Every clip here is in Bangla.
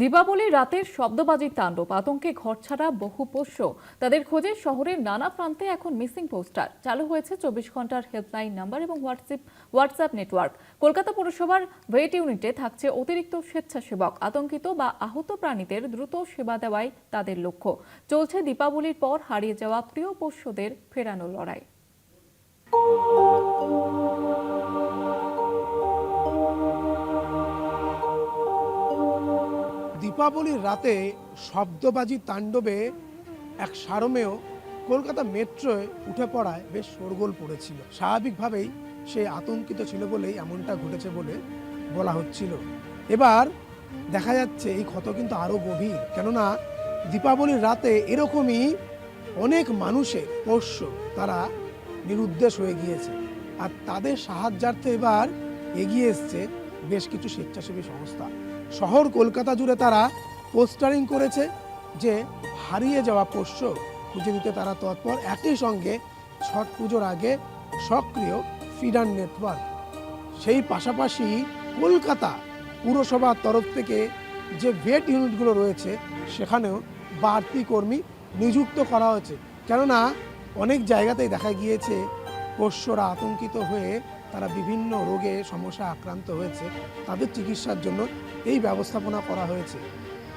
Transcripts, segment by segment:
দীপাবলির রাতের শব্দবাজির তাণ্ডব, আতঙ্কে ঘরছাড়া, বহু পোষ্য। তাদের খোঁজে শহরের নানা প্রান্তে এখন মিসিং পোস্টার। চালু হয়েছে চব্বিশ ঘণ্টার হেল্পলাইন নাম্বার এবং হোয়াটসঅ্যাপ হোয়াটসঅ্যাপ নেটওয়ার্ক। কলকাতা পুরসভার ভেট ইউনিটে থাকছে অতিরিক্ত স্বেচ্ছাসেবক, আতঙ্কিত বা আহত প্রাণীদের দ্রুত সেবা দেওয়াই তাদের লক্ষ্য। চলছে দীপাবলির পর হারিয়ে যাওয়া প্রিয় পোষ্যদের ফেরানো লড়াই। দীপাবলির রাতে শব্দবাজি তাণ্ডবে এক সারমেয় কলকাতা মেট্রোয় উঠে পড়ায় বেশ শোরগোল পড়েছিল। স্বাভাবিকভাবেই সে আতঙ্কিত ছিল বলেই এমনটা ঘটেছে বলে বলা হচ্ছিল। এবার দেখা যাচ্ছে এই ক্ষত কিন্তু আরও গভীর, কেননা দীপাবলির রাতে এরকমই অনেক মানুষের পোষ্য তারা নিরুদ্দেশ হয়ে গিয়েছে আর তাদের সাহায্যার্থে এবার এগিয়ে এসছে বেশ কিছু স্বেচ্ছাসেবী সংস্থা। শহর কলকাতা জুড়ে তারা পোস্টারিং করেছে যে হারিয়ে যাওয়া পোষ্য খুঁজে দিতে তারা তৎপর একই সঙ্গে ছট পুজোর আগে সক্রিয় ফিডার নেটওয়ার্ক। সেই পাশাপাশি কলকাতা পুরসভার তরফ থেকে যে ভেট ইউনিটগুলো রয়েছে, সেখানেও বাড়তি কর্মী নিযুক্ত করা হয়েছে। কেননা অনেক জায়গাতেই দেখা গিয়েছে পোষ্যরা আতঙ্কিত হয়ে তারা বিভিন্ন রোগে সমস্যা আক্রান্ত হয়েছে, তাদের চিকিৎসার জন্য এই ব্যবস্থাপনা করা হয়েছে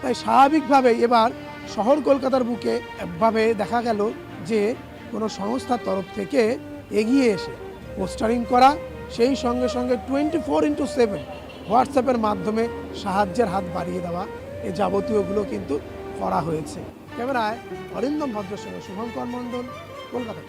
তাই স্বাভাবিকভাবেই এবার শহর কলকাতার বুকে ভাবে দেখা গেল যে কোনো সংস্থার তরফ থেকে এগিয়ে এসে পোস্টারিং করা, সেই সঙ্গে সঙ্গে টোয়েন্টি ফোর ইন্টু সেভেন হোয়াটসঅ্যাপের মাধ্যমে সাহায্যের হাত বাড়িয়ে দেওয়া, এ যাবতীয়গুলো কিন্তু করা হয়েছে ক্যামেরায় অরিন্দম ভদ্রের সঙ্গে শুভঙ্কর মণ্ডল, কলকাতা।